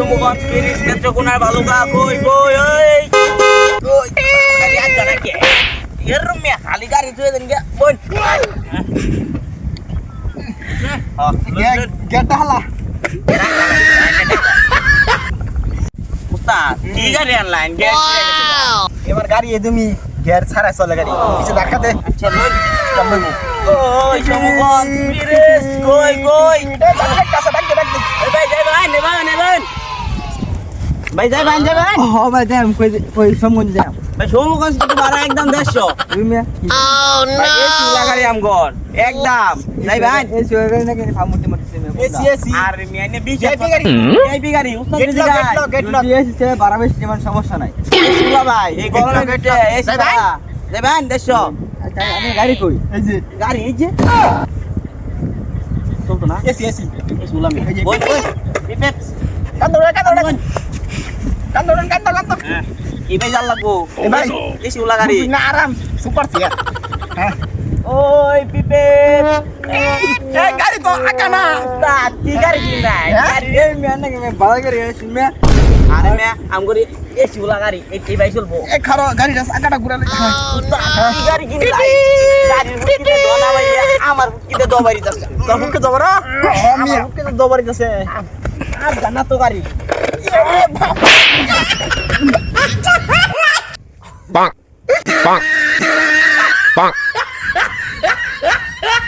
সমগঞ্জ ফিরিস নেত্রকোনার ভালুকা কই কই ওই। কই গাড়ি আজ জানা কে? এর মে খালি গাড়ি তুই দেন গে বোন গেটটা হালা। উস্তাদ কি গাড়ি আনলাইন গে এবার গাড়ি তুমি গিয়ার ছাড়া চলে গাড়ি। কিছু ধাক্কা দে। আচ্ছা বোন ওই সমগঞ্জ ফিরিস? কই কই? ভাই যাই ভাই যাবেন হ ভাই দেম কই কই সমগঞ্জ যাম ভাই সমগঞ্জ কত ভাড়া? একদম দেড়শো। তুমি মিয়া ভাই এই চুলা গাড়ি আমগর একদম। যাই ভাই। এই সুয়ে গাড়ি নাকি ফামুটি মরতে এসি এসি। আরে মিয়া নে বিশ VIP গাড়ি। ভিআইপি গাড়ি। উস্তাদ gate lock gate lock gate lock AC সে বাড়াবে সমস্যা নাই। চুলা ভাই এই গরমে গেট গেটে এসি যাই ভাই। যাই ভাই দেড়শো। আচ্ছা আমি গাড়ি কই? এই যে। গাড়ি এই যে। চলতো না? AC AC. এই চুলা মি এই যে- বই বই পিপেপস কান দৌড়ে কান দৌড়ে কান দৌড়ে কান দৌড়ে কান দৌড়ে কি ভাই জাল লাগবো। এ ভাই। এই চুলা গাড়ি না আরাম। সুপার সিয়া হ্যাঁ। ওই পিপেপ এই গাড়ি তো আকা না। উস্তাদ কি গাড়ি কিনাই গাড়ি এই মেয়ে নাকি মে ভালো গাড়ি এসি মে আরে মিয়া আমগরি এই চুলা গাড়ি এই কি ভাই চলবো। এই খারো গাড়িটা আকাটা ঘুরালে উস্তাদ কি গাড়ি কিনলাই গাড়ির হুকিতে দোনা ভাইয়া আমার হুকিতে দো আর জানা তো গাড়ি। bonk, bonk, bonk.